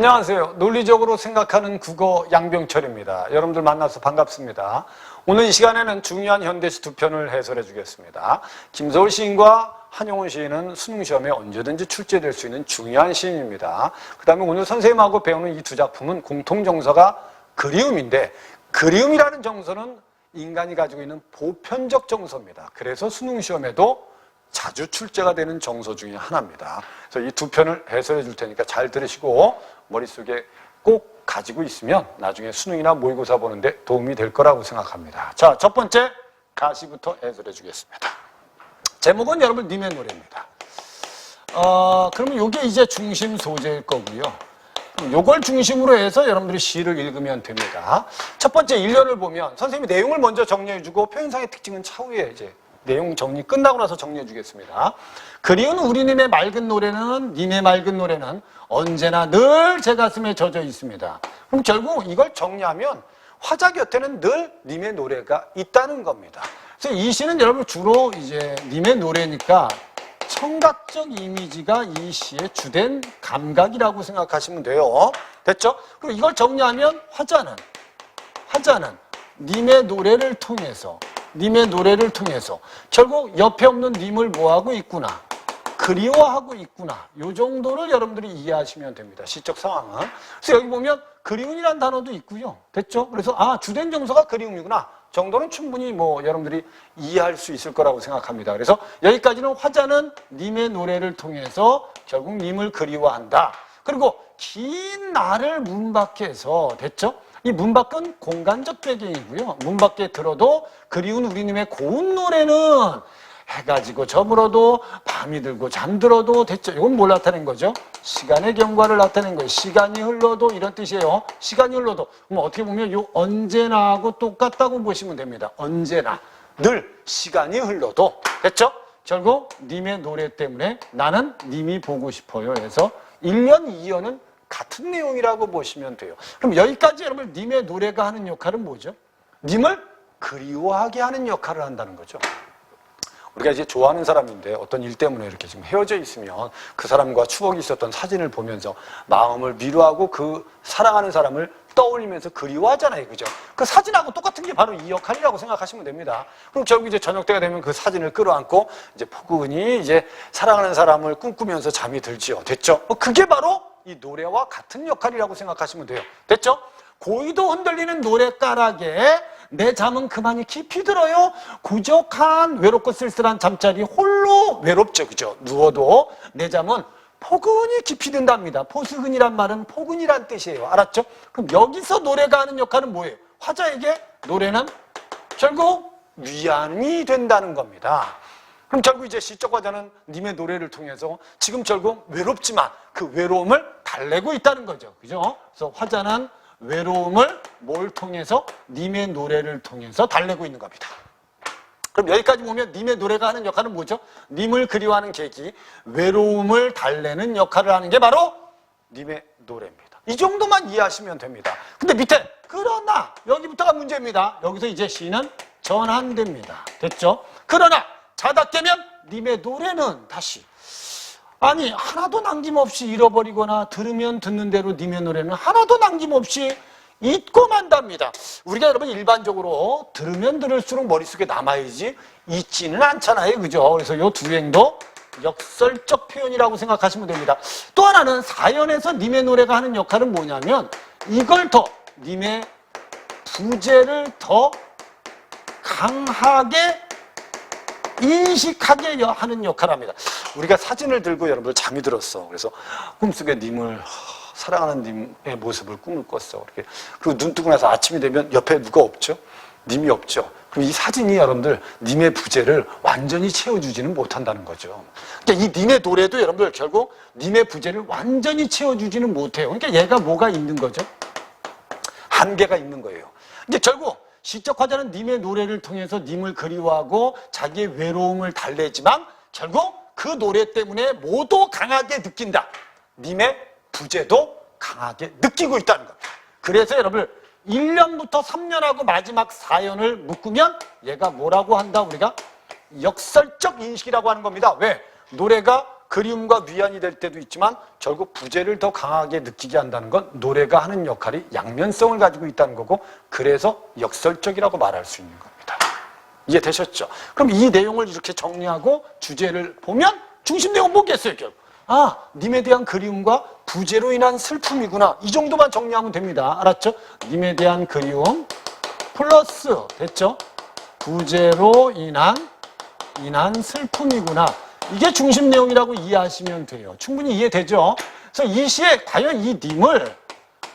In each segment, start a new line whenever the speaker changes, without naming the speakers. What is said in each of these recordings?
안녕하세요. 논리적으로 생각하는 국어 양병철입니다. 여러분들 만나서 반갑습니다. 오늘 이 시간에는 중요한 현대시 두 편을 해설해 주겠습니다. 김서울 시인과 한용운 시인은 수능 시험에 언제든지 출제될 수 있는 중요한 시인입니다. 그 다음에 오늘 선생님하고 배우는 이 두 작품은 공통 정서가 그리움인데 그리움이라는 정서는 인간이 가지고 있는 보편적 정서입니다. 그래서 수능 시험에도 자주 출제가 되는 정서 중에 하나입니다. 그래서 이 두 편을 해설해 줄 테니까 잘 들으시고 머릿속에 꼭 가지고 있으면 나중에 수능이나 모의고사 보는데 도움이 될 거라고 생각합니다. 자, 첫 번째 가시부터 해설해 주겠습니다. 제목은 여러분 님의 노래입니다. 어, 그러면 이게 이제 중심 소재일 거고요. 요걸 중심으로 해서 여러분들이 시를 읽으면 됩니다. 첫 번째 일련을 보면 선생님이 내용을 먼저 정리해주고 표현상의 특징은 차후에 이제 내용 정리 끝나고 나서 정리해 주겠습니다. 그리운 우리님의 맑은 노래는 님의 맑은 노래는 언제나 늘 제 가슴에 젖어 있습니다. 그럼 결국 이걸 정리하면 화자 곁에는 늘 님의 노래가 있다는 겁니다. 그래서 이 시는 여러분 주로 이제 님의 노래니까 청각적 이미지가 이 시의 주된 감각이라고 생각하시면 돼요. 됐죠? 그리고 이걸 정리하면 화자는 화자는 님의 노래를 통해서 님의 노래를 통해서 결국 옆에 없는 님을 뭐하고 있구나 그리워하고 있구나 요 정도를 여러분들이 이해하시면 됩니다. 시적 상황은. 그래서 여기 보면 그리움이란 단어도 있고요. 됐죠? 그래서 아 주된 정서가 그리움이구나 정도는 충분히 뭐 여러분들이 이해할 수 있을 거라고 생각합니다. 그래서 여기까지는 화자는 님의 노래를 통해서 결국 님을 그리워한다. 그리고 긴 날을 문 밖에서 됐죠 이 문 밖은 공간적 배경이고요. 문 밖에 들어도 그리운 우리님의 고운 노래는 해가 지고 저물어도 밤이 들고 잠들어도 됐죠. 이건 뭘 나타낸 거죠? 시간의 경과를 나타낸 거예요. 시간이 흘러도 이런 뜻이에요. 시간이 흘러도. 그럼 어떻게 보면 요 언제나 하고 똑같다고 보시면 됩니다. 언제나. 늘 시간이 흘러도. 됐죠? 결국 님의 노래 때문에 나는 님이 보고 싶어요. 해서 1년, 2년은 같은 내용이라고 보시면 돼요. 그럼 여기까지 여러분 님의 노래가 하는 역할은 뭐죠? 님을 그리워하게 하는 역할을 한다는 거죠. 우리가 이제 좋아하는 사람인데 어떤 일 때문에 이렇게 지금 헤어져 있으면 그 사람과 추억이 있었던 사진을 보면서 마음을 미루하고 그 사랑하는 사람을 떠올리면서 그리워하잖아요. 그죠? 그 사진하고 똑같은 게 바로 이 역할이라고 생각하시면 됩니다. 그럼 결국 이제 저녁 때가 되면 그 사진을 끌어안고 이제 포근히 이제 사랑하는 사람을 꿈꾸면서 잠이 들지요. 됐죠? 어, 그게 바로 이 노래와 같은 역할이라고 생각하시면 돼요. 됐죠? 고의도 흔들리는 노랫가락에 내 잠은 그만이 깊이 들어요. 구적한 외롭고 쓸쓸한 잠자리 홀로 외롭죠. 그죠? 누워도 내 잠은 포근히 깊이 든답니다. 포스근이란 말은 포근이란 뜻이에요. 알았죠? 그럼 여기서 노래가 하는 역할은 뭐예요? 화자에게 노래는 결국 위안이 된다는 겁니다. 그럼 결국 이제 시적 화자는 님의 노래를 통해서 지금 결국 외롭지만 그 외로움을 달래고 있다는 거죠. 그죠? 그래서 화자는 외로움을 뭘 통해서 님의 노래를 통해서 달래고 있는 겁니다. 그럼 여기까지 보면 님의 노래가 하는 역할은 뭐죠? 님을 그리워하는 계기, 외로움을 달래는 역할을 하는 게 바로 님의 노래입니다. 이 정도만 이해하시면 됩니다. 근데 밑에 그러나 여기부터가 문제입니다. 여기서 이제 시는 전환됩니다. 됐죠? 그러나 자다 깨면 님의 노래는 다시 아니 하나도 남김없이 잃어버리거나 들으면 듣는 대로 님의 노래는 하나도 남김없이 잊고 만답니다. 우리가 여러분 일반적으로 들으면 들을수록 머릿속에 남아야지 잊지는 않잖아요. 그죠? 그래서 이 두 행도 역설적 표현이라고 생각하시면 됩니다. 또 하나는 사연에서 님의 노래가 하는 역할은 뭐냐면 이걸 더 님의 부재를 더 강하게 인식하게 하는 역할을 합니다. 우리가 사진을 들고 여러분들 잠이 들었어. 그래서 꿈속에 님을 사랑하는 님의 모습을 꿈을 꿨어. 이렇게 그리고 눈 뜨고 나서 아침이 되면 옆에 누가 없죠? 님이 없죠. 그럼 이 사진이 여러분들 님의 부재를 완전히 채워주지는 못한다는 거죠. 그러니까 이 님의 노래도 여러분들 결국 님의 부재를 완전히 채워주지는 못해요. 그러니까 얘가 뭐가 있는 거죠? 한계가 있는 거예요. 이제 결국 시적 화자는 님의 노래를 통해서 님을 그리워하고 자기의 외로움을 달래지만 결국 그 노래 때문에 모두 강하게 느낀다. 님의 부재도 강하게 느끼고 있다는 겁니다. 그래서 여러분 1년부터 3년하고 마지막 4년을 묶으면 얘가 뭐라고 한다 우리가 역설적 인식이라고 하는 겁니다. 왜? 노래가 그리움과 위안이 될 때도 있지만 결국 부재를 더 강하게 느끼게 한다는 건 노래가 하는 역할이 양면성을 가지고 있다는 거고 그래서 역설적이라고 말할 수 있는 겁니다. 이해되셨죠? 그럼 이 내용을 이렇게 정리하고 주제를 보면 중심 내용은 뭐겠어요, 결국? 아, 님에 대한 그리움과 부재로 인한 슬픔이구나. 이 정도만 정리하면 됩니다. 알았죠? 님에 대한 그리움 플러스 됐죠? 부재로 인한 인한 슬픔이구나. 이게 중심 내용이라고 이해하시면 돼요. 충분히 이해되죠? 그래서 이 시에 과연 이 님을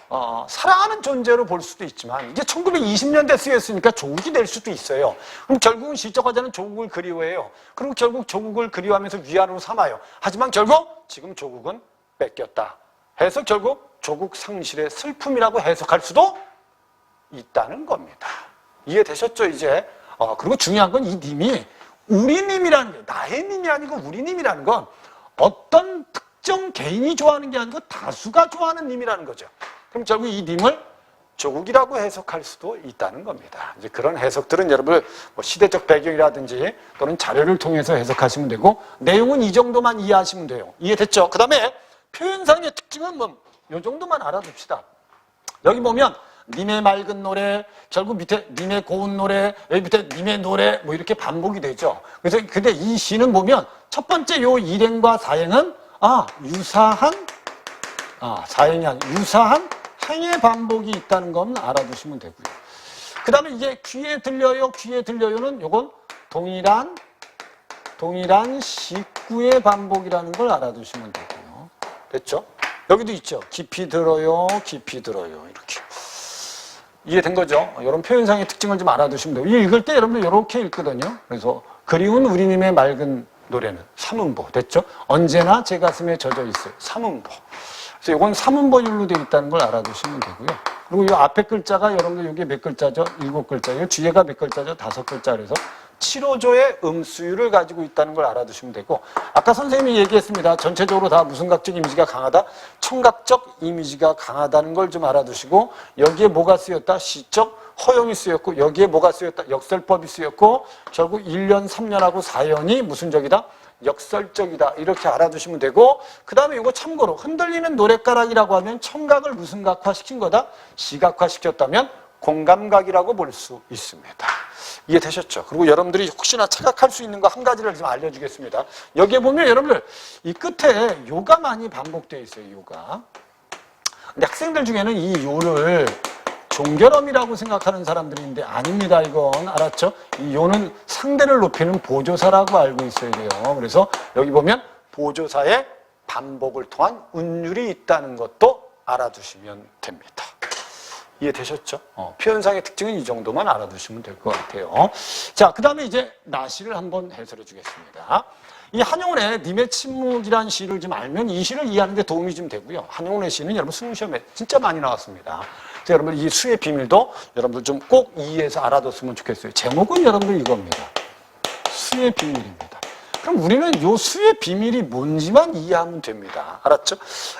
어, 사랑하는 존재로 볼 수도 있지만 이게 1920년대 쓰였으니까 조국이 될 수도 있어요. 그럼 결국은 시적 화자는 조국을 그리워해요. 그리고 결국 조국을 그리워하면서 위안으로 삼아요. 하지만 결국 지금 조국은 뺏겼다. 해서 결국 조국 상실의 슬픔이라고 해석할 수도 있다는 겁니다. 이해되셨죠, 이제? 어, 그리고 중요한 건 이 님이 우리 님이라는 게, 나의 님이 아니고 우리 님이라는 건 어떤 특정 개인이 좋아하는 게 아니고 다수가 좋아하는 님이라는 거죠. 그럼 결국 이 님을 조국이라고 해석할 수도 있다는 겁니다. 이제 그런 해석들은 여러분 뭐 시대적 배경이라든지 또는 자료를 통해서 해석하시면 되고 내용은 이 정도만 이해하시면 돼요. 이해됐죠? 그 다음에 표현상의 특징은 뭐 이 정도만 알아둡시다. 여기 보면 님의 맑은 노래, 결국 밑에 님의 고운 노래, 여기 밑에 님의 노래 뭐 이렇게 반복이 되죠. 그래서 근데 이 시는 보면 첫 번째 요 일행과 사행은 아 유사한 아 사행이 아니 유사한 행의 반복이 있다는 건 알아두시면 되고요. 그 다음에 이제 귀에 들려요, 귀에 들려요는 요건 동일한 동일한 식구의 반복이라는 걸 알아두시면 되고요. 됐죠? 여기도 있죠. 깊이 들어요, 깊이 들어요. 이렇게. 이해된 거죠? 이런 표현상의 특징을 좀 알아두시면 돼요. 읽을 때 여러분들 이렇게 읽거든요. 그래서 그리운 우리님의 맑은 노래는 삼음보 됐죠? 언제나 제 가슴에 젖어 있어요. 삼음보. 그래서 이건 삼음보율로 되어 있다는 걸 알아두시면 되고요. 그리고 이 앞에 글자가 여러분들 이게 몇 글자죠? 일곱 글자예요. 뒤에가 몇 글자죠? 다섯 글자. 그래서 7호조의 음수율을 가지고 있다는 걸 알아두시면 되고 아까 선생님이 얘기했습니다. 전체적으로 다 무슨 각적 이미지가 강하다? 청각적 이미지가 강하다는 걸 좀 알아두시고 여기에 뭐가 쓰였다? 시적 허용이 쓰였고 여기에 뭐가 쓰였다? 역설법이 쓰였고 결국 1년, 3년하고 4년이 무슨 적이다? 역설적이다. 이렇게 알아두시면 되고 그 다음에 이거 참고로 흔들리는 노랫가락이라고 하면 청각을 무슨 각화시킨 거다? 시각화시켰다면 공감각이라고 볼 수 있습니다. 이해되셨죠? 그리고 여러분들이 혹시나 착각할 수 있는 거 한 가지를 좀 알려주겠습니다. 여기에 보면 여러분들 이 끝에 요가 많이 반복되어 있어요. 요가. 근데 학생들 중에는 이 요를 종결음이라고 생각하는 사람들이 있는데 아닙니다. 이건 알았죠? 이 요는 상대를 높이는 보조사라고 알고 있어야 돼요. 그래서 여기 보면 보조사의 반복을 통한 운율이 있다는 것도 알아두시면 됩니다. 이해되셨죠? 어, 표현상의 특징은 이 정도만 알아두시면 될 것 같아요. 자, 그 다음에 이제 나시를 한번 해설해 주겠습니다. 이 한용운의 님의 침묵이라는 시를 좀 알면 이 시를 이해하는 데 도움이 좀 되고요. 한용운의 시는 여러분 수능시험에 진짜 많이 나왔습니다. 그래서 여러분 이 수의 비밀도 여러분들 좀 꼭 이해해서 알아뒀으면 좋겠어요. 제목은 여러분들 이겁니다. 수의 비밀입니다. 그럼 우리는 요 수의 비밀이 뭔지만 이해하면 됩니다. 알았죠?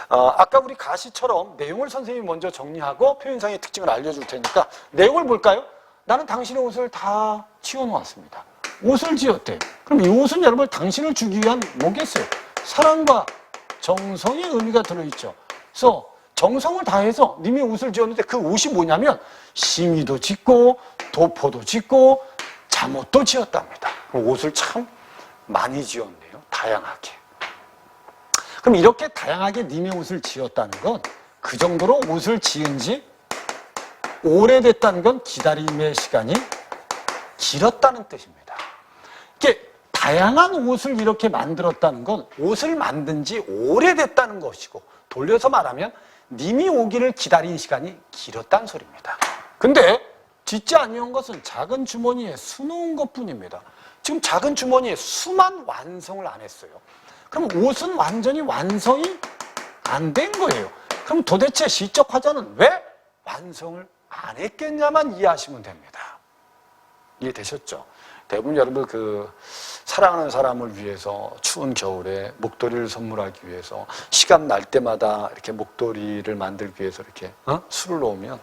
어, 아까 우리 가시처럼 내용을 선생님이 먼저 정리하고 표현상의 특징을 알려줄 테니까 내용을 볼까요? 나는 당신의 옷을 다 치워놓았습니다. 옷을 지었대. 그럼 이 옷은 여러분 당신을 주기 위한 뭐겠어요? 사랑과 정성의 의미가 들어있죠. 그래서 정성을 다해서 님이 옷을 지었는데 그 옷이 뭐냐면 심의도 짓고 도포도 짓고 잠옷도 지었답니다. 옷을 참 많이 지었네요. 다양하게. 그럼 이렇게 다양하게 님의 옷을 지었다는 건 그 정도로 옷을 지은 지 오래됐다는 건 기다림의 시간이 길었다는 뜻입니다. 이게 다양한 옷을 이렇게 만들었다는 건 옷을 만든 지 오래됐다는 것이고 돌려서 말하면 님이 오기를 기다린 시간이 길었다는 소리입니다. 근데 짓지 아니한 것은 작은 주머니에 수놓은 것뿐입니다. 지금 작은 주머니에 수만 완성을 안 했어요. 그럼 옷은 완전히 완성이 안 된 거예요. 그럼 도대체 시적 화자는 왜 완성을 안 했겠냐만 이해하시면 됩니다. 이해되셨죠? 대부분 여러분 그 사랑하는 사람을 위해서 추운 겨울에 목도리를 선물하기 위해서 시간 날 때마다 이렇게 목도리를 만들기 위해서 이렇게 어? 술을 놓으면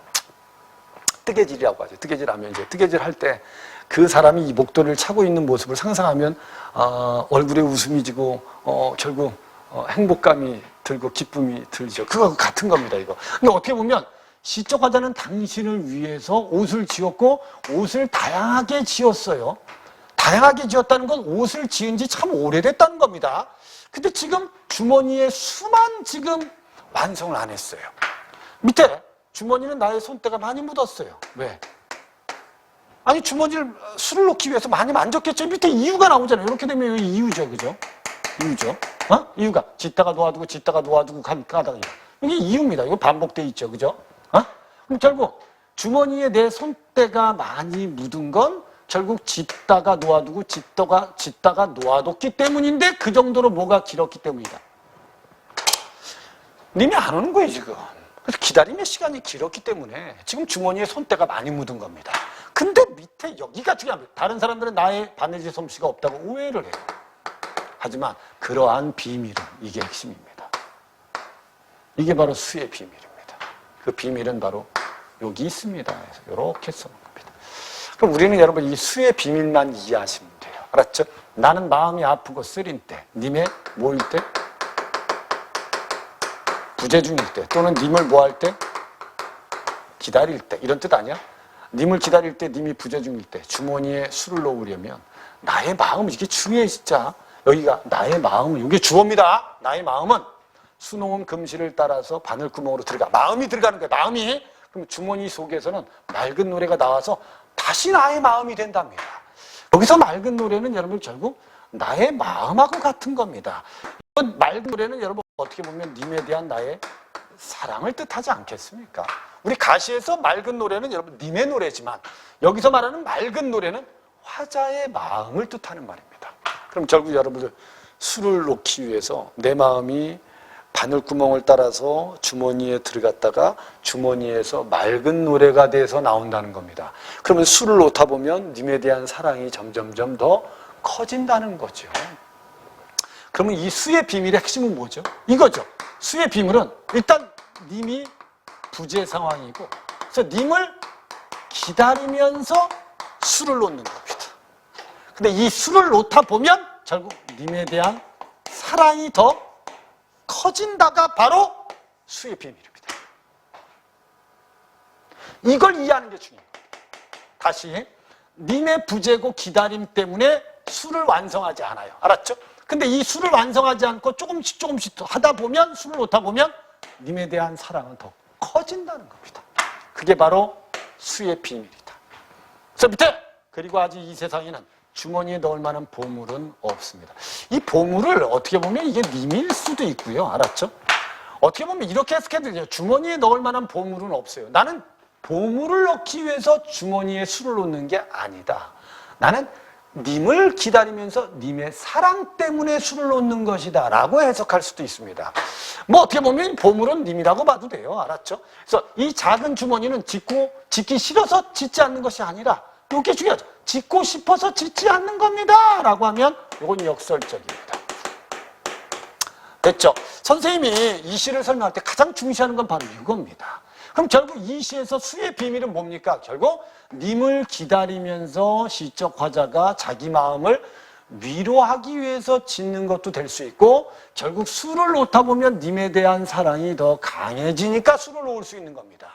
뜨개질이라고 하죠. 뜨개질하면 이제 뜨개질 할 때 그 사람이 이 목도리를 차고 있는 모습을 상상하면 어, 얼굴에 웃음이 지고 어, 결국 어, 행복감이 들고 기쁨이 들죠. 그거 같은 겁니다. 이거. 근데 어떻게 보면 시적 화자는 당신을 위해서 옷을 지었고 옷을 다양하게 지었어요. 다양하게 지었다는 건 옷을 지은 지 참 오래됐다는 겁니다. 근데 지금 주머니에 수만 지금 완성을 안 했어요. 밑에 주머니는 나의 손때가 많이 묻었어요. 왜? 아니 주머니를 술을 놓기 위해서 많이 만졌겠죠. 밑에 이유가 나오잖아요. 이렇게 되면 이유죠, 그죠? 이유죠. 어? 이유가 짓다가 놓아두고 짓다가 놓아두고 간 까다가 이게 이유입니다. 이거 반복돼 있죠, 그죠? 어? 그럼 결국 주머니에 내 손때가 많이 묻은 건 결국 짓다가 놓아두고 짓다가 짓다가 놓아뒀기 때문인데 그 정도로 뭐가 길었기 때문이다. 님이 안 오는 거예요, 지금. 그래서 기다림의 시간이 길었기 때문에 지금 주머니에 손때가 많이 묻은 겁니다. 근데 밑에 여기가 중요합니다. 다른 사람들은 나의 바느질 솜씨가 없다고 오해를 해요. 하지만 그러한 비밀은 이게 핵심입니다. 이게 바로 수의 비밀입니다. 그 비밀은 바로 여기 있습니다. 이렇게 써놓은 겁니다. 그럼 우리는 여러분 이 수의 비밀만 이해하시면 돼요. 알았죠? 나는 마음이 아프고 쓰린 때, 님의 뭐일 때? 부재 중일 때 또는 님을 뭐 할 때? 기다릴 때. 이런 뜻 아니야? 님을 기다릴 때 님이 부재 중일 때 주머니에 술을 넣으려면 나의 마음 이게 중요해 진짜. 여기가 나의 마음은 이게 주어입니다. 나의 마음은 수놓은 금실을 따라서 바늘구멍으로 들어가. 마음이 들어가는 거야 마음이. 그럼 주머니 속에서는 맑은 노래가 나와서 다시 나의 마음이 된답니다. 여기서 맑은 노래는 여러분 결국 나의 마음하고 같은 겁니다. 이건 맑은 노래는 여러분 어떻게 보면 님에 대한 나의 사랑을 뜻하지 않겠습니까? 우리 가시에서 맑은 노래는 여러분 님의 노래지만 여기서 말하는 맑은 노래는 화자의 마음을 뜻하는 말입니다. 그럼 결국 여러분들 술을 놓기 위해서 내 마음이 바늘구멍을 따라서 주머니에 들어갔다가 주머니에서 맑은 노래가 돼서 나온다는 겁니다. 그러면 술을 놓다 보면 님에 대한 사랑이 점점점 더 커진다는 거죠. 그러면 이 수의 비밀의 핵심은 뭐죠? 이거죠. 수의 비밀은 일단 님이 부재 상황이고 그래서 님을 기다리면서 술을 놓는 겁니다. 근데 이 술을 놓다 보면 결국 님에 대한 사랑이 더 커진다가 바로 수의 비밀입니다. 이걸 이해하는 게 중요해요. 다시 님의 부재고 기다림 때문에 술을 완성하지 않아요. 알았죠? 근데 이 술을 완성하지 않고 조금씩 조금씩 하다 보면 술을 놓다 보면 님에 대한 사랑은 더 커진다는 겁니다. 그게 바로 수의 비밀이다. 그래서 밑에 그리고 아직 이 세상에는 주머니에 넣을 만한 보물은 없습니다. 이 보물을 어떻게 보면 이게 님일 수도 있고요. 알았죠? 어떻게 보면 이렇게 해석해도 돼요. 주머니에 넣을 만한 보물은 없어요. 나는 보물을 넣기 위해서 주머니에 술을 놓는 게 아니다. 나는 님을 기다리면서 님의 사랑 때문에 술을 놓는 것이다 라고 해석할 수도 있습니다. 뭐 어떻게 보면 보물은 님이라고 봐도 돼요. 알았죠? 그래서 이 작은 주머니는 짓고 짓기 싫어서 짓지 않는 것이 아니라 이게 중요하죠. 짓고 싶어서 짓지 않는 겁니다. 라고 하면 이건 역설적입니다. 됐죠? 선생님이 이 시를 설명할 때 가장 중시하는 건 바로 이겁니다. 그럼 결국 이 시에서 수의 비밀은 뭡니까? 결국 님을 기다리면서 시적 화자가 자기 마음을 위로하기 위해서 짓는 것도 될 수 있고 결국 술을 놓다 보면 님에 대한 사랑이 더 강해지니까 술을 놓을 수 있는 겁니다.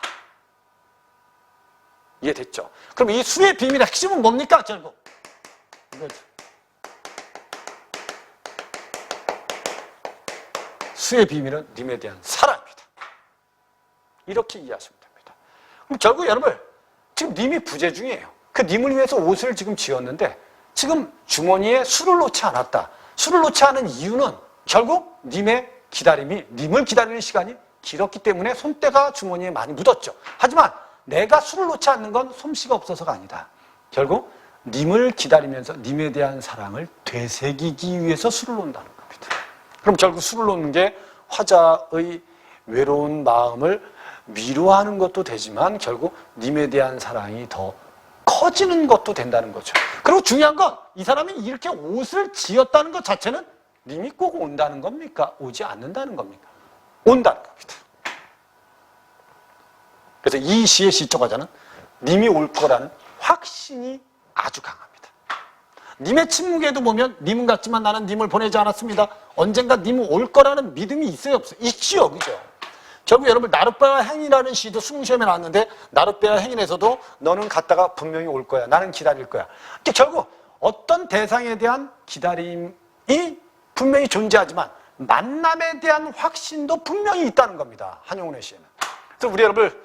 이해됐죠? 그럼 이 수의 비밀의 핵심은 뭡니까? 결국 이거죠. 수의 비밀은 님에 대한 사랑입니다. 이렇게 이해하시면 됩니다. 그럼 결국 여러분 지금 님이 부재 중이에요. 그 님을 위해서 옷을 지금 지었는데 지금 주머니에 술을 놓지 않았다. 술을 놓지 않은 이유는 결국 님의 기다림이 님을 기다리는 시간이 길었기 때문에 손때가 주머니에 많이 묻었죠. 하지만 내가 술을 놓지 않는 건 솜씨가 없어서가 아니다. 결국 님을 기다리면서 님에 대한 사랑을 되새기기 위해서 술을 놓는다는 겁니다. 그럼 결국 술을 놓는 게 화자의 외로운 마음을 위로하는 것도 되지만 결국 님에 대한 사랑이 더 커지는 것도 된다는 거죠. 그리고 중요한 건 이 사람이 이렇게 옷을 지었다는 것 자체는 님이 꼭 온다는 겁니까? 오지 않는다는 겁니까? 온다는 겁니다. 그래서 이 시의 시적 화자는 님이 올 거라는 확신이 아주 강합니다. 님의 침묵에도 보면 님은 같지만 나는 님을 보내지 않았습니다. 언젠가 님은 올 거라는 믿음이 있어요, 없어요? 있지요, 그죠? 결국 여러분 나룻배와 행이라는 시도 수능시험에 나왔는데 나룻배와 행인에서도 너는 갔다가 분명히 올 거야. 나는 기다릴 거야. 근데 결국 어떤 대상에 대한 기다림이 분명히 존재하지만 만남에 대한 확신도 분명히 있다는 겁니다. 한용운의 시에는. 그래서 우리 여러분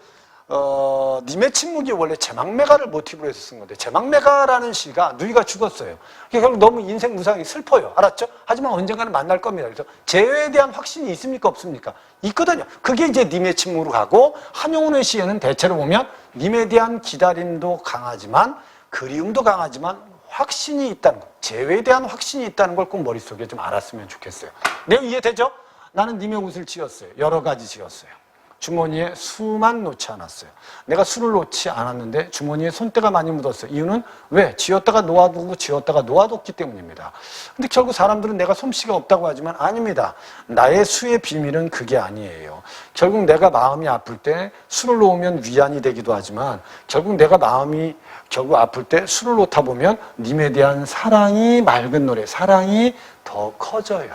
어, 님의 침묵이 원래 제막매가를 모티브로 해서 쓴 건데 제막매가라는 시가 누이가 죽었어요. 결국 너무 인생 무상이 슬퍼요. 알았죠? 하지만 언젠가는 만날 겁니다. 그래서 재회에 대한 확신이 있습니까? 없습니까? 있거든요. 그게 이제 님의 침묵으로 가고 한용운의 시에는 대체로 보면 님에 대한 기다림도 강하지만 그리움도 강하지만 확신이 있다는 거, 재회에 대한 확신이 있다는 걸 꼭 머릿속에 좀 알았으면 좋겠어요. 내용 이해되죠? 나는 님의 옷을 지었어요. 여러 가지 지었어요. 주머니에 수만 놓지 않았어요. 내가 수를 놓지 않았는데 주머니에 손때가 많이 묻었어요. 이유는 왜? 지었다가 놓아두고 지었다가 놓아뒀기 때문입니다. 근데 결국 사람들은 내가 솜씨가 없다고 하지만 아닙니다. 나의 수의 비밀은 그게 아니에요. 결국 내가 마음이 아플 때 술을 놓으면 위안이 되기도 하지만 결국 내가 마음이 결국 아플 때 술을 놓다 보면 님에 대한 사랑이 맑은 노래, 사랑이 더 커져요.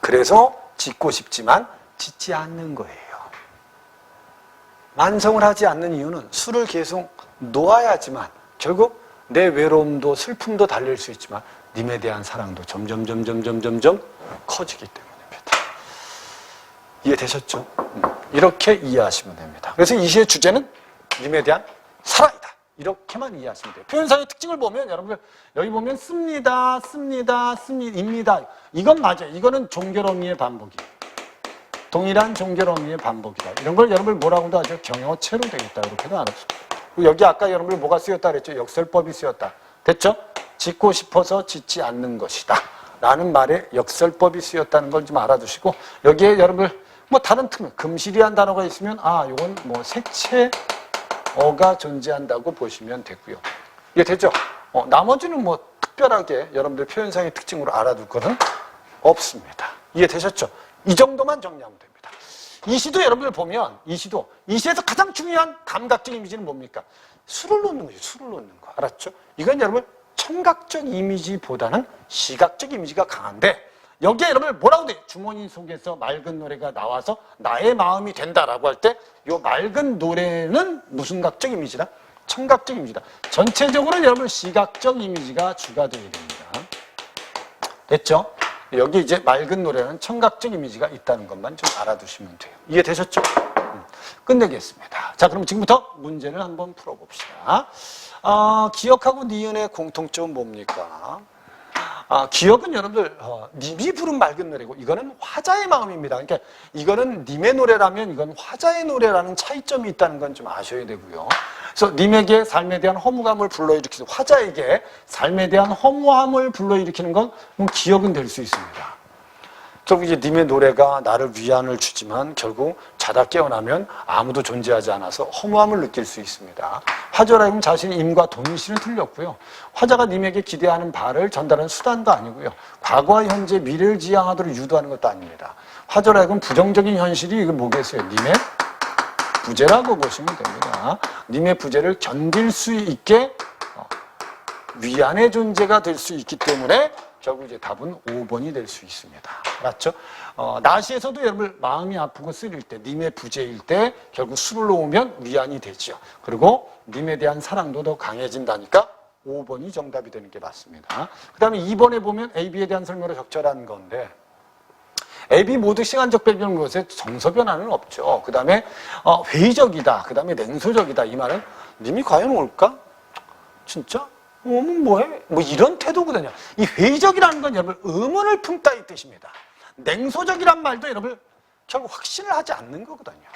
그래서 짓고 싶지만 짓지 않는 거예요. 완성을 하지 않는 이유는 술을 계속 놓아야지만 결국 내 외로움도 슬픔도 달랠 수 있지만 님에 대한 사랑도 점점 점점 점점 점 커지기 때문입니다. 이해되셨죠? 음, 이렇게 이해하시면 됩니다. 그래서 이 시의 주제는 님에 대한 사랑이다. 이렇게만 이해하시면 돼요. 표현상의 특징을 보면 여러분들 여기 보면 씁니다, 씁니다, 씁니다. 이건 맞아요. 이거는 종결어미의 반복이에요. 동일한 종결어미의 반복이다. 이런 걸 여러분들 뭐라고도 하죠? 경어체로 되겠다. 이렇게도 알아주세요. 여기 아까 여러분들 뭐가 쓰였다 그랬죠? 역설법이 쓰였다. 됐죠? 짓고 싶어서 짓지 않는 것이다. 라는 말에 역설법이 쓰였다는 걸 좀 알아두시고 여기에 여러분들 뭐 다른 틈, 금실이란 단어가 있으면 아, 이건 뭐 색채어가 존재한다고 보시면 되고요. 이게 되죠? 어, 나머지는 뭐 특별하게 여러분들 표현상의 특징으로 알아둘 거는 없습니다. 이해되셨죠? 이 정도만 정리하면 됩니다. 이 시도 여러분들 보면 이 시도 이 시에서 가장 중요한 감각적 이미지는 뭡니까? 술을 놓는 거죠. 술을 놓는 거. 알았죠? 이건 여러분 청각적 이미지보다는 시각적 이미지가 강한데 여기에 여러분 뭐라고 돼? 주머니 속에서 맑은 노래가 나와서 나의 마음이 된다라고 할때이 맑은 노래는 무슨 각적 이미지다? 청각적 이미지다. 전체적으로 여러분 시각적 이미지가 주가 되어야 됩니다. 됐죠? 여기 이제 맑은 노래는 청각적 이미지가 있다는 것만 좀 알아두시면 돼요. 이해되셨죠? 음, 끝내겠습니다. 자, 그럼 지금부터 문제를 한번 풀어봅시다. 아, 기억하고 니은의 공통점은 뭡니까? 아, 기억은 여러분들 어, 님이 부른 맑은 노래고 이거는 화자의 마음입니다. 그러니까 이거는 님의 노래라면 이건 화자의 노래라는 차이점이 있다는 건 좀 아셔야 되고요. 그래서 님에게 삶에 대한 허무감을 불러일으키는 화자에게 삶에 대한 허무함을 불러일으키는 건 기억은 될 수 있습니다. 결국 이제 님의 노래가 나를 위안을 주지만 결국 자다 깨어나면 아무도 존재하지 않아서 허무함을 느낄 수 있습니다. 화자라면 자신의 임과 동일시는 틀렸고요. 화자가 님에게 기대하는 바를 전달하는 수단도 아니고요. 과거와 현재, 미래를 지향하도록 유도하는 것도 아닙니다. 화자라면 부정적인 현실이 이게 뭐겠어요? 님의 부재라고 보시면 됩니다. 님의 부재를 견딜 수 있게 어, 위안의 존재가 될 수 있기 때문에 결국 이제 답은 5번이 될 수 있습니다. 맞죠? 어, 나시에서도 여러분 마음이 아프고 쓰릴 때, 님의 부재일 때 결국 술을 놓으면 위안이 되죠. 그리고 님에 대한 사랑도 더 강해진다니까 5번이 정답이 되는 게 맞습니다. 그 다음에 2번에 보면 AB에 대한 설명으로 적절한 건데 AB 모두 시간적 배경 것에 정서 변화는 없죠. 그 다음에 어, 회의적이다. 그 다음에 냉소적이다. 이 말은 님이 과연 올까? 진짜? 오면 뭐해? 뭐 이런 태도거든요. 이 회의적이라는 건 여러분 의문을 품다 이 뜻입니다. 냉소적이란 말도 여러분 결국 확신을 하지 않는 거거든요.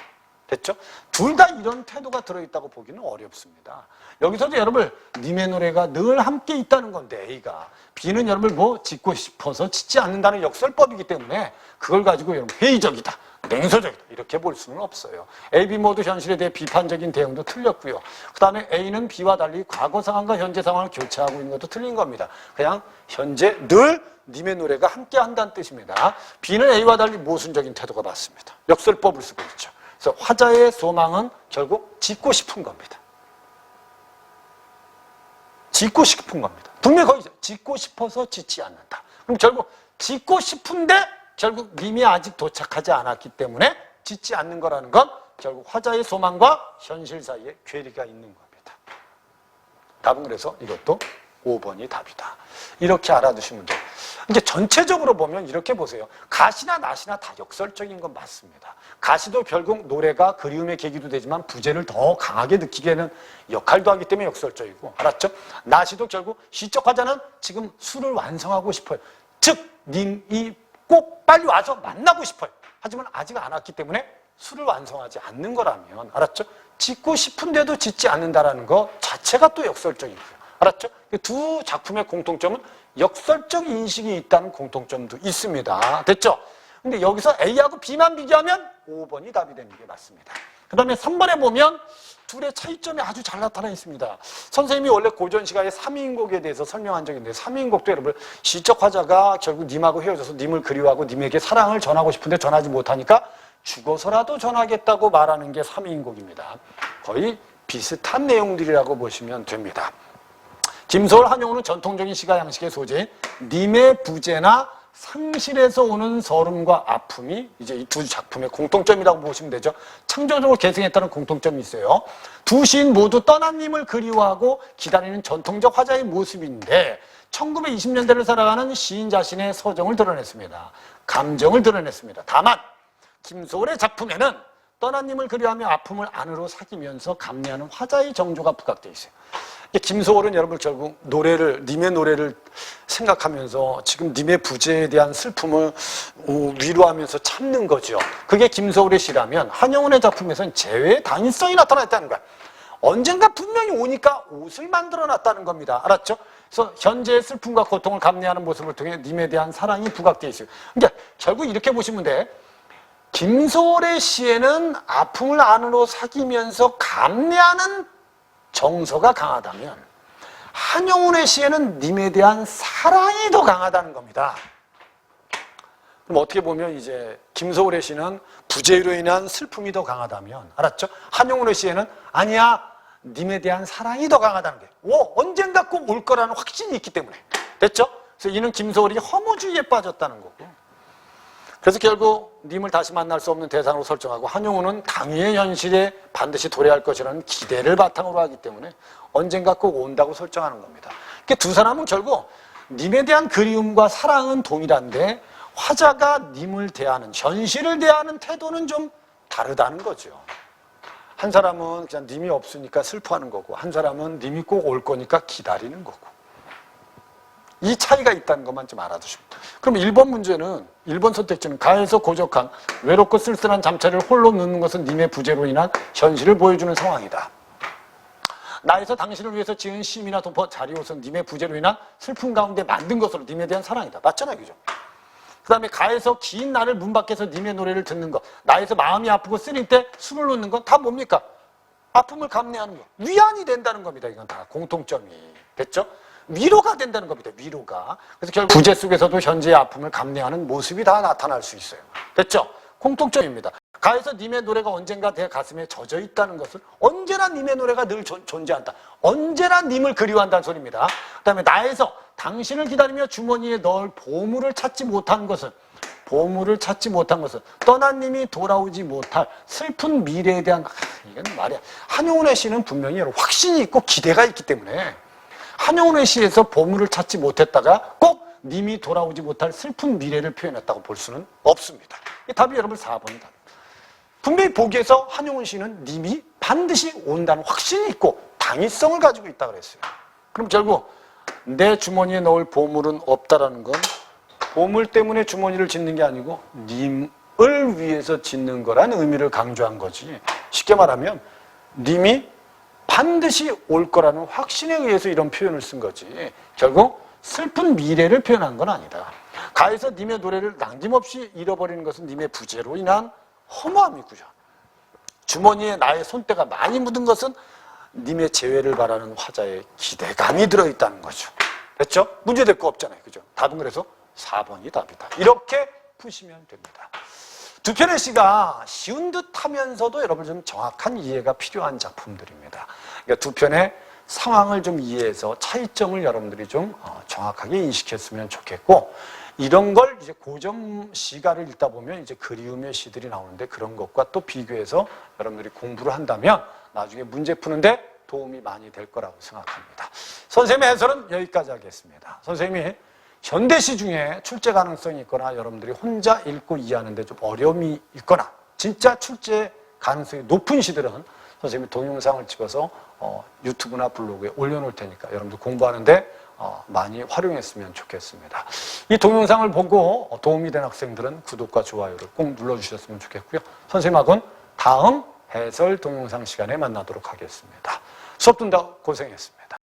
됐죠? 둘 다 이런 태도가 들어있다고 보기는 어렵습니다. 여기서도 여러분 님의 노래가 늘 함께 있다는 건데 A가 B는 여러분 뭐 짓고 싶어서 짓지 않는다는 역설법이기 때문에 그걸 가지고 여러분 회의적이다. 냉소적이다. 이렇게 볼 수는 없어요. A, B 모두 현실에 대해 비판적인 대응도 틀렸고요. 그 다음에 A는 B와 달리 과거 상황과 현재 상황을 교차하고 있는 것도 틀린 겁니다. 그냥 현재 늘 님의 노래가 함께 한다는 뜻입니다. B는 A와 달리 모순적인 태도가 맞습니다. 역설법을 쓰고 있죠. 그래서 화자의 소망은 결국 짓고 싶은 겁니다. 짓고 싶은 겁니다. 분명히 거기서 짓고 싶어서 짓지 않는다. 그럼 결국 짓고 싶은데 결국 님이 아직 도착하지 않았기 때문에 짓지 않는 거라는 건 결국 화자의 소망과 현실 사이에 괴리가 있는 겁니다. 답은 그래서 이것도 5번이 답이다. 이렇게 알아두시면 돼요. 이제 전체적으로 보면 이렇게 보세요. 가시나 나시나 다 역설적인 건 맞습니다. 가시도 결국 노래가 그리움의 계기도 되지만 부재를 더 강하게 느끼게 하는 역할도 하기 때문에 역설적이고 알았죠? 나시도 결국 시적 화자는 지금 술을 완성하고 싶어요. 즉 님이 꼭 빨리 와서 만나고 싶어요. 하지만 아직 안 왔기 때문에 술을 완성하지 않는 거라면 알았죠? 짓고 싶은데도 짓지 않는다라는 거 자체가 또 역설적이고요. 알았죠? 이두 작품의 공통점은 역설적 인식이 있다는 공통점도 있습니다. 됐죠? 근데 여기서 A하고 B만 비교하면 5번이 답이 되는 게 맞습니다. 그 다음에 3번에 보면 둘의 차이점이 아주 잘 나타나 있습니다. 선생님이 원래 고전 시가의 3인곡에 대해서 설명한 적이 있는데 3인곡도 여러분 시적 화자가 결국 님하고 헤어져서 님을 그리워하고 님에게 사랑을 전하고 싶은데 전하지 못하니까 죽어서라도 전하겠다고 말하는 게 3인곡입니다. 거의 비슷한 내용들이라고 보시면 됩니다. 김소월 한용우는 전통적인 시가 양식의 소재인 님의 부재나 상실에서 오는 서름과 아픔이 이제 이 두 작품의 공통점이라고 보시면 되죠. 창조적으로 계승했다는 공통점이 있어요. 두 시인 모두 떠난 님을 그리워하고 기다리는 전통적 화자의 모습인데 1920년대를 살아가는 시인 자신의 서정을 드러냈습니다. 감정을 드러냈습니다. 다만 김소월의 작품에는 떠난 님을 그리워하며 아픔을 안으로 사귀면서 감내하는 화자의 정조가 부각되어 있어요. 김소월은 여러분 결국 노래를 님의 노래를 생각하면서 지금 님의 부재에 대한 슬픔을 어, 위로하면서 참는 거죠. 그게 김소월의 시라면 한영훈의 작품에서는 재회의 당위성이 나타났다는 거야. 언젠가 분명히 오니까 옷을 만들어 놨다는 겁니다. 알았죠? 그래서 현재의 슬픔과 고통을 감내하는 모습을 통해 님에 대한 사랑이 부각되어 있어요. 그러니까 결국 이렇게 보시면 돼. 김소월의 시에는 아픔을 안으로 사귀면서 감내하는 정서가 강하다면 한용운의 시에는 님에 대한 사랑이 더 강하다는 겁니다. 그럼 어떻게 보면 이제 김소월의 시는 부재로 인한 슬픔이 더 강하다면 알았죠? 한용운의 시에는 아니야 님에 대한 사랑이 더 강하다는 게 오, 언젠가 꼭 올 거라는 확신이 있기 때문에 됐죠? 그래서 이는 김소월이 허무주의에 빠졌다는 거고 그래서 결국 님을 다시 만날 수 없는 대상으로 설정하고 한용우는 당위의 현실에 반드시 도래할 것이라는 기대를 바탕으로 하기 때문에 언젠가 꼭 온다고 설정하는 겁니다. 그러니까 두 사람은 결국 님에 대한 그리움과 사랑은 동일한데 화자가 님을 대하는 현실을 대하는 태도는 좀 다르다는 거죠. 한 사람은 그냥 님이 없으니까 슬퍼하는 거고 한 사람은 님이 꼭 올 거니까 기다리는 거고 이 차이가 있다는 것만 좀 알아두시면 돼요. 그럼 1번 문제는 1번 선택지는 가에서 고적한 외롭고 쓸쓸한 잠자리를 홀로 눕는 것은 님의 부재로 인한 현실을 보여주는 상황이다. 나에서 당신을 위해서 지은 심이나 도퍼 자리옷은 님의 부재로 인한 슬픔 가운데 만든 것으로 님에 대한 사랑이다. 맞잖아요. 그죠? 그 다음에 가에서 긴 날을 문 밖에서 님의 노래를 듣는 것. 나에서 마음이 아프고 쓰릴 때 숨을 놓는 건 다 뭡니까? 아픔을 감내하는 것. 위안이 된다는 겁니다. 이건 다 공통점이. 됐죠? 위로가 된다는 겁니다. 위로가. 그래서 결국 부재 속에서도 현재의 아픔을 감내하는 모습이 다 나타날 수 있어요. 됐죠? 공통점입니다. 가에서 님의 노래가 언젠가 내 가슴에 젖어 있다는 것을 언제나 님의 노래가 늘 존- 존재한다. 언제나 님을 그리워한다는 소리입니다. 그 다음에 나에서 당신을 기다리며 주머니에 넣을 보물을 찾지 못한 것은 보물을 찾지 못한 것은 떠난 님이 돌아오지 못할 슬픈 미래에 대한 아, 이건 말이야. 한용운의 시는 분명히 확신이 있고 기대가 있기 때문에 한용운의 시에서 보물을 찾지 못했다가 꼭 님이 돌아오지 못할 슬픈 미래를 표현했다고 볼 수는 없습니다. 이 답이 여러분 4번이다. 분명히 보기에서 한용운 씨는 님이 반드시 온다는 확신이 있고 당위성을 가지고 있다 그랬어요. 그럼 결국 내 주머니에 넣을 보물은 없다라는 건 보물 때문에 주머니를 짓는 게 아니고 님을 위해서 짓는 거라는 의미를 강조한 거지. 쉽게 말하면 님이 반드시 올 거라는 확신에 의해서 이런 표현을 쓴 거지. 결국 슬픈 미래를 표현한 건 아니다. 가에서 님의 노래를 남김없이 잃어버리는 것은 님의 부재로 인한 허무함이고요. 주머니에 나의 손때가 많이 묻은 것은 님의 재회를 바라는 화자의 기대감이 들어있다는 거죠. 됐죠? 문제 될 거 없잖아요. 그죠? 답은 그래서 4번이 답이다. 이렇게 푸시면 됩니다. 두 편의 시가 쉬운 듯 하면서도 여러분 좀 정확한 이해가 필요한 작품들입니다. 그러니까 두 편의 상황을 좀 이해해서 차이점을 여러분들이 좀 어, 정확하게 인식했으면 좋겠고 이런 걸 이제 고전 시가를 읽다 보면 이제 그리움의 시들이 나오는데 그런 것과 또 비교해서 여러분들이 공부를 한다면 나중에 문제 푸는데 도움이 많이 될 거라고 생각합니다. 선생님의 해설은 여기까지 하겠습니다. 선생님이 현대시 중에 출제 가능성이 있거나 여러분들이 혼자 읽고 이해하는데 좀 어려움이 있거나 진짜 출제 가능성이 높은 시들은 선생님이 동영상을 찍어서 어, 유튜브나 블로그에 올려놓을 테니까 여러분들 공부하는데 어, 많이 활용했으면 좋겠습니다. 이 동영상을 보고 도움이 된 학생들은 구독과 좋아요를 꼭 눌러주셨으면 좋겠고요. 선생님하고는 다음 해설 동영상 시간에 만나도록 하겠습니다. 수업 듣다 고생했습니다.